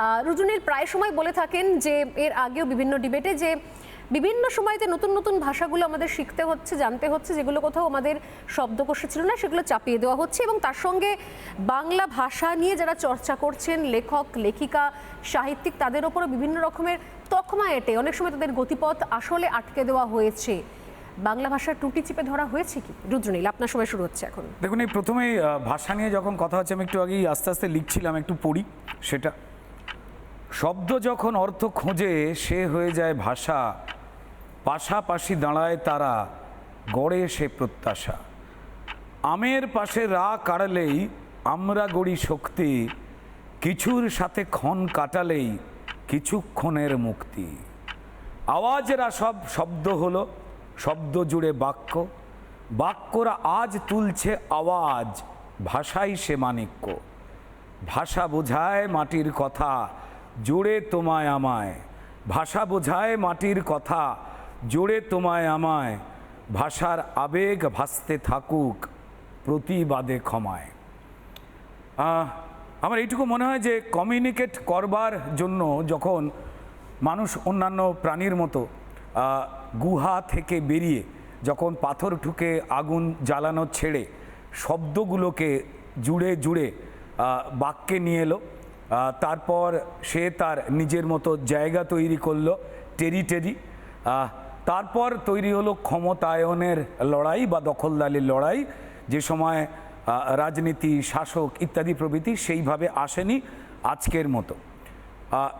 আহ, রুজুনীল প্রায় সময় বলে থাকেন যে এর আগেও বিভিন্ন ডিবেটে যে বিভিন্ন সময়তে নতুন নতুন ভাষাগুলো আমাদের শিখতে হচ্ছে জানতে হচ্ছে যেগুলো কোথাও আমাদের শব্দকোষে ছিল না সেগুলো চাপিয়ে দেওয়া হচ্ছে এবং তার সঙ্গে বাংলা ভাষা নিয়ে যারা চর্চা করছেন লেখক লেখিকা সাহিত্যিক তাদের ওপরও বিভিন্ন রকমের তকমা এটে অনেক সময় তাদের গতিপথ আসলে আটকে দেওয়া হয়েছে। বাংলা ভাষার টুটি চিপে ধরা হয়েছে কি? রুদ্রনীল আপনার সময় শুরু হচ্ছে এখন। দেখুন এই প্রথমেই ভাষা নিয়ে যখন কথা হচ্ছে আমি একটু আগেই আস্তে আস্তে লিখছিলাম একটু পড়ি সেটা শব্দ যখন অর্থ খোঁজে, সে হয়ে যায় ভাষা। পাশাপাশি দাঁড়ায় তারা, গড়ে সে প্রত্যাশা। আমের পাশে রা কাড়ালেই আমরা গড়ি শক্তি, কিছুর সাথে ক্ষণ কাটালেই কিছুক্ষণের মুক্তি। আওয়াজেরা সব শব্দ হলো, শব্দ জুড়ে বাক্য। বাক্যরা আজ তুলছে আওয়াজ, ভাষাই সে মানিক্য ভাষা বোঝায় মাটির কথা জোরে তোমায় আমায়। ভাষা বোঝায় মাটির কথা জোরে তোমায় আমায়। ভাষার আবেগ ভাসতে থাকুক, প্রতিবাদে ক্ষমায়। আমার এইটুকু মনে হয় যে কমিউনিকেট করবার জন্য যখন মানুষ অন্যান্য প্রাণীর মতো গুহা থেকে বেরিয়ে যখন পাথর ঠুকে আগুন জ্বালানো ছেড়ে শব্দগুলোকে জুড়ে জুড়ে বাক্যে নিয়ে এলো তারপর সে তার নিজের মতো জায়গা তৈরি করল আহ, তারপর তৈরি হলো ক্ষমতায়নের লড়াই বা দখলদারির লড়াই। যে সময় রাজনীতি শাসক ইত্যাদি প্রভৃতি সেইভাবে আসেনি আজকের মতো।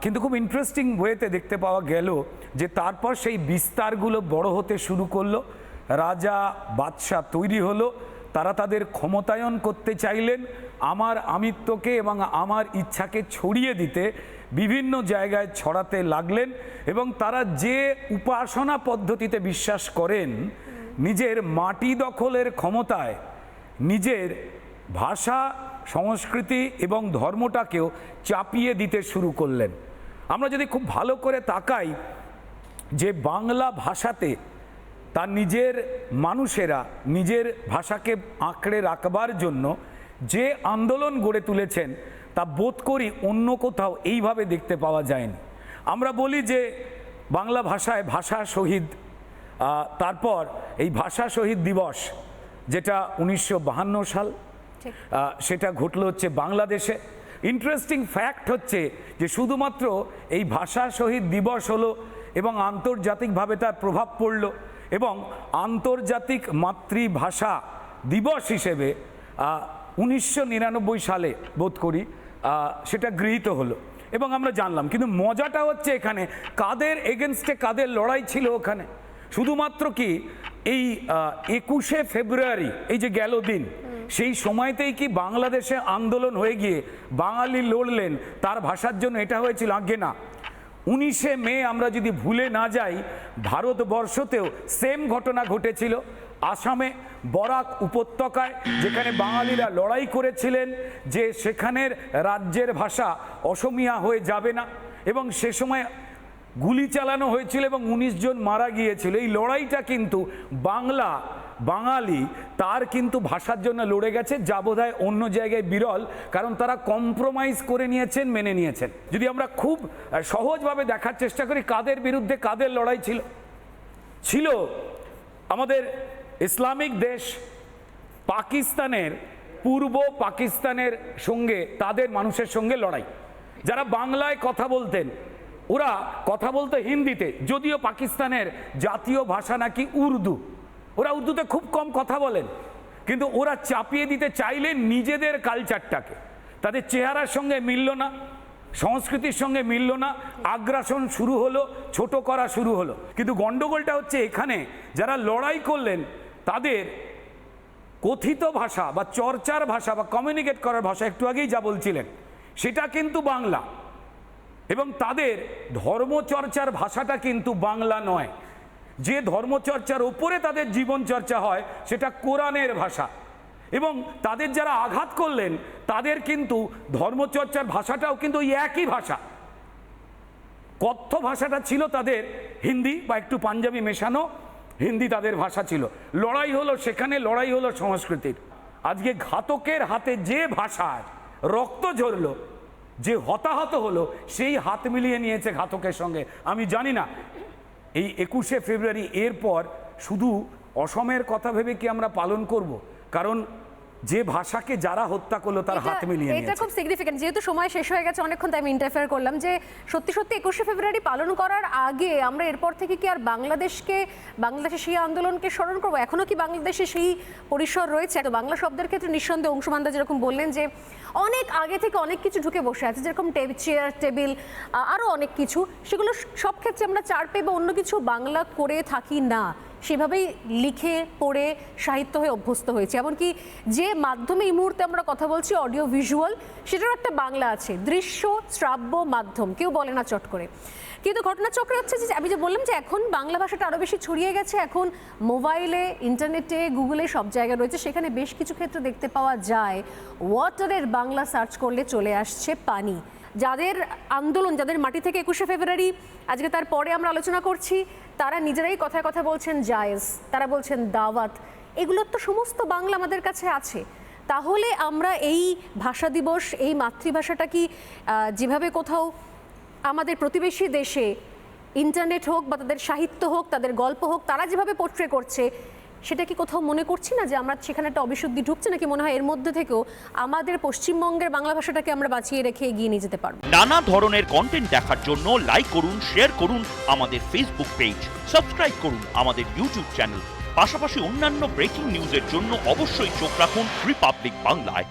কিন্তু খুব ইন্টারেস্টিং ওয়েতে দেখতে পাওয়া গেল যে তারপর সেই বিস্তারগুলো বড় হতে শুরু করল। রাজা বাদশাহ তৈরি হলো। তারা তাদের ক্ষমতায়ন করতে চাইলেন, আমার আমিত্বকে এবং আমার ইচ্ছাকে ছড়িয়ে দিতে বিভিন্ন জায়গায় ছড়াতে লাগলেন এবং তারা যে উপাসনা পদ্ধতিতে বিশ্বাস করেন, নিজের মাটি দখলের ক্ষমতায়, নিজের ভাষা, সংস্কৃতি এবং ধর্মটাকেও চাপিয়ে দিতে শুরু করলেন। আমরা যদি খুব ভালো করে তাকাই যে বাংলা ভাষাতে তার নিজের মানুষেরা নিজের ভাষাকে আঁকড়ে রাখবার জন্য যে আন্দোলন গড়ে তুলেছেন তা বোধ করি অন্য কোথাও এইভাবে দেখতে পাওয়া যায়নি। আমরা বলি যে বাংলা ভাষায় ভাষা শহীদ তারপর এই ভাষা শহীদ দিবস যেটা উনিশশো বাহান্ন সাল সেটা ঘটলো হচ্ছে বাংলাদেশে। ইন্টারেস্টিং ফ্যাক্ট হচ্ছে যে শুধুমাত্র এই ভাষা শহীদ দিবস হলো এবং আন্তর্জাতিকভাবে তার প্রভাব পড়ল। এবং আন্তর্জাতিক মাতৃভাষা দিবস হিসেবে উনিশশো নিরানব্বই সালে বোধ করি সেটা গৃহীত হলো। এবং আমরা জানলাম, কিন্তু মজাটা হচ্ছে এখানে, কাদের এগেনস্টে কাদের লড়াই ছিল ওখানে? শুধুমাত্র কি এই একুশে ফেব্রুয়ারি, এই যে গেল দিন, সেই সময়তেই কি বাংলাদেশে আন্দোলন হয়ে গিয়ে বাঙালি লড়লেন, তার ভাষার জন্য এটা হয়েছিল আগে না? উনিশে মে আমরা যদি ভুলে না যাই, ভারতবর্ষতেও সেম ঘটনা ঘটেছিল। আসামে বরাক উপত্যকায়, যেখানে বাঙালিরা লড়াই করেছিলেন, যে সেখানের রাজ্যের ভাষা অসমিয়া হয়ে যাবে না। এবং সে সময় গুলি চালানো হয়েছিল এবং উনিশ জন মারা গিয়েছিল। এই লড়াইটা কিন্তু বাংলা বাঙালি, তার কিন্তু ভাষার জন্য লড়ে গেছে, যা বোধহয় অন্য জায়গায় বিরল, কারণ তারা কম্প্রোমাইজ করে নিয়েছেন, মেনে নিয়েছেন। যদি আমরা খুব সহজভাবে দেখার চেষ্টা করি, কাদের বিরুদ্ধে কাদের লড়াই ছিল? ছিল আমাদের ইসলামিক দেশ পাকিস্তানের, পূর্ব পাকিস্তানের সঙ্গে, তাদের মানুষের সঙ্গে লড়াই। যারা বাংলায় কথা বলতেন, ওরা কথা বলতে হিন্দিতে, যদিও পাকিস্তানের জাতীয় ভাষা নাকি উর্দু। ওরা উর্দুতে খুব কম কথা বলেন, কিন্তু ওরা চাপিয়ে দিতে চাইলেন নিজেদের কালচারটাকে তাদের চেহারার সঙ্গে মিলল না, সংস্কৃতির সঙ্গে মিলল না, আগ্রাসন শুরু হলো, ছোট করা শুরু হলো। কিন্তু গন্ডগোলটা হচ্ছে এখানে, যারা লড়াই করলেন, তাদের কথিত ভাষা বা চর্চার ভাষা বা কমিউনিকেট করার ভাষা একটু আগেই যা বলছিলেন, সেটা কিন্তু বাংলা। এবং তাদের ধর্মচর্চার ভাষাটা কিন্তু বাংলা নয়। যে ধর্মচর্চার ওপরে তাদের জীবন চর্চা হয়, সেটা কোরআনের ভাষা। এবং তাদের যারা আঘাত করলেন, তাদের কিন্তু ধর্মচর্চার ভাষাটাও কিন্তু ওই একই ভাষা। কথ্য ভাষাটা ছিল তাদের হিন্দি বা একটু পাঞ্জাবি মেশানো, হিন্দি তাদের ভাষা ছিল। লড়াই হলো সেখানে, লড়াই হলো সংস্কৃতির। আজকে ঘাতকের হাতে যে ভাষার রক্ত ঝরলো, যে হতাহত হলো, সেই হাত মিলিয়ে নিয়েছে ঘাতকের সঙ্গে। আমি জানি না এই একুশে ফেব্রুয়ারি এরপর শুধু অসমের কথা ভেবে কি আমরা পালন করব? কারণ যে ভাষাকে যারা হত্যা করল তার হাত মিলিয়ে এটা খুব সিগনিফিকেন্ট যেহেতু সময় শেষ হয়ে গেছে অনেকক্ষণ তাই আমি ইন্টারফেয়ার করলাম যে সত্যি সত্যি একুশে ফেব্রুয়ারি পালন করার আগে আমরা এরপর থেকে কি আর বাংলাদেশকে বাংলাদেশের সেই আন্দোলনকে স্মরণ করব? এখনও কি বাংলাদেশে সেই পরিসর রয়েছে? তো বাংলা শব্দের ক্ষেত্রে নিঃসন্দেহে অংশুমানদা যেরকম বললেন যে অনেক আগে থেকে অনেক কিছু ঢুকে বসে আছে যেরকম চেয়ার টেবিল আরও অনেক কিছু। সেগুলো সব ক্ষেত্রে আমরা চার পেয়ে বা অন্য কিছু বাংলা করে থাকি না। সেভাবেই লিখে, পড়ে, সাহিত্য হয়ে অভ্যস্ত হয়েছে। এমনকি যে মাধ্যমে এই মুহূর্তে আমরা কথা বলছি অডিও ভিজুয়াল সেটারও একটা বাংলা আছে, দৃশ্য শ্রাব্য মাধ্যম, কেউ বলে না চট করে। কিন্তু ঘটনাচক্রে হচ্ছে যে, আমি যে বললাম যে এখন বাংলা ভাষাটা আরও বেশি ছড়িয়ে গেছে, এখন মোবাইলে, ইন্টারনেটে, গুগলে সব জায়গায় রয়েছে, সেখানে বেশ কিছু ক্ষেত্রে দেখতে পাওয়া যায়। ওয়াটারের বাংলা সার্চ করলে চলে আসছে পানি। যাদের আন্দোলন, যাদের মাটি থেকে একুশে ফেব্রুয়ারি আজকে তার পরে আমরা আলোচনা করছি, তারা নিজেরাই কথায় কথা বলছেন জায়েজ, তারা বলছেন দাওয়াত। এগুলোর তো সমস্ত বাংলা আমাদের কাছে আছে। তাহলে আমরা এই ভাষা দিবস, এই মাতৃভাষাটা কি যেভাবে কোথাও আমাদের প্রতিবেশী দেশে ইন্টারনেট হোক বা তাদের সাহিত্য হোক, তাদের গল্প হোক, তারা যেভাবে পোট্রে করছে সেটা কি কোথাও মনে করছি না যে আমরা সেখানে একটা অবিশুদ্ধি ঢুকছে নাকি মনে হয় এর মধ্যে থেকেও আমাদের পশ্চিমবঙ্গের বাংলা ভাষাটাকে আমরা বাঁচিয়ে রেখে এগিয়ে নিয়ে যেতে পারব? নানা ধরনের কন্টেন্ট দেখার জন্য লাইক করুন শেয়ার করুন আমাদের ফেসবুক পেজ সাবস্ক্রাইব করুন আমাদের ইউটিউব চ্যানেল পাশাপাশি অন্যান্য ব্রেকিং নিউজের জন্য অবশ্যই চোখ রাখুন রিপাবলিক বাংলায়